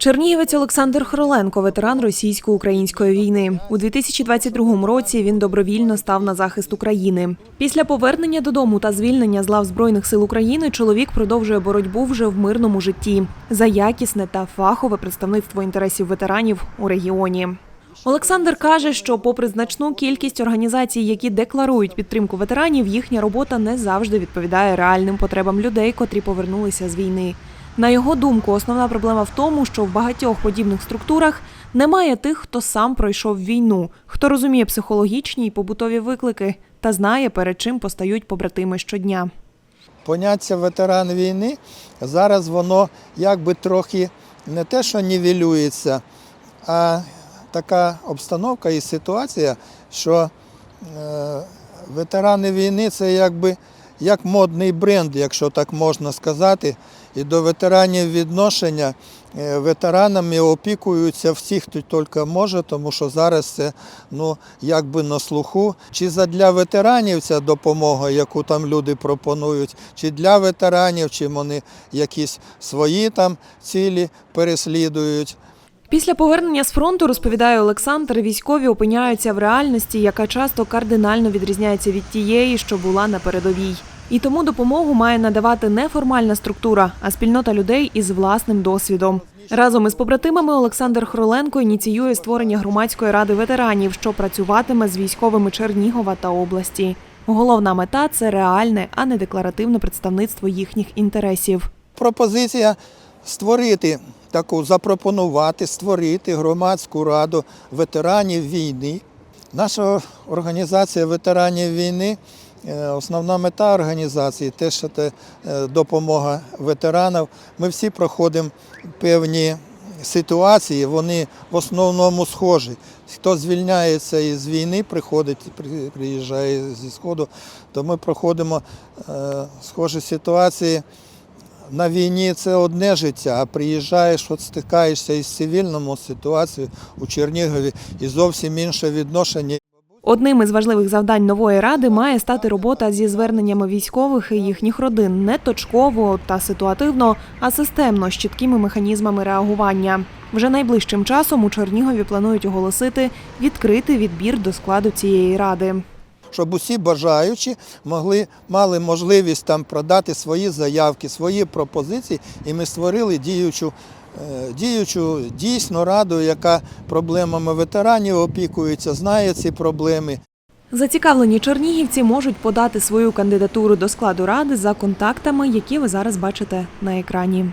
Чернігівець Олександр Хроленко, ветеран російсько-української війни. У 2022 році він добровільно став на захист України. Після повернення додому та звільнення з лав Збройних сил України чоловік продовжує боротьбу вже в мирному житті за якісне та фахове представництво інтересів ветеранів у регіоні. Олександр каже, що, попри значну кількість організацій, які декларують підтримку ветеранів, їхня робота не завжди відповідає реальним потребам людей, котрі повернулися з війни. На його думку, основна проблема в тому, що в багатьох подібних структурах немає тих, хто сам пройшов війну, хто розуміє психологічні і побутові виклики та знає, перед чим постають побратими щодня. Поняття ветеран війни зараз воно якби трохи не те, що нівелюється, а така обстановка і ситуація, що е, ветерани війни це якби як модний бренд, якщо так можна сказати. І до ветеранів відношення е, ветеранами опікуються всі, хто тільки може, тому що зараз це ну, якби на слуху. Чи задля ветеранів ця допомога, яку там люди пропонують, чи для ветеранів, чи вони якісь свої там цілі переслідують. Після повернення з фронту, розповідає Олександр, військові опиняються в реальності, яка часто кардинально відрізняється від тієї, що була на передовій. І тому допомогу має надавати не формальна структура, а спільнота людей із власним досвідом. Разом із побратимами Олександр Хроленко ініціює створення громадської ради ветеранів, що працюватиме з військовими Чернігова та області. Головна мета це реальне, а не декларативне представництво їхніх інтересів. Пропозиція створити таку, запропонувати, створити громадську раду ветеранів війни. Наша організація ветеранів війни, основна мета організації те, що це е, допомога ветеранам. Ми всі проходимо певні ситуації, вони в основному схожі. Хто звільняється із війни, приходить, приїжджає зі Сходу, то ми проходимо е, схожі ситуації. На війні це одне життя, а приїжджаєш, от стикаєшся із цивільною ситуацією у Чернігові і зовсім інше відношення. Одним із важливих завдань нової ради має стати робота зі зверненнями військових і їхніх родин не точково та ситуативно, а системно з чіткими механізмами реагування. Вже найближчим часом у Чернігові планують оголосити відкритий відбір до складу цієї ради. Щоб усі бажаючі могли, мали можливість там продати свої заявки, свої пропозиції, і ми створили діючу, е, діючу дійсно раду, яка проблемами ветеранів опікується, знає ці проблеми. Зацікавлені чернігівці можуть подати свою кандидатуру до складу ради за контактами, які ви зараз бачите на екрані.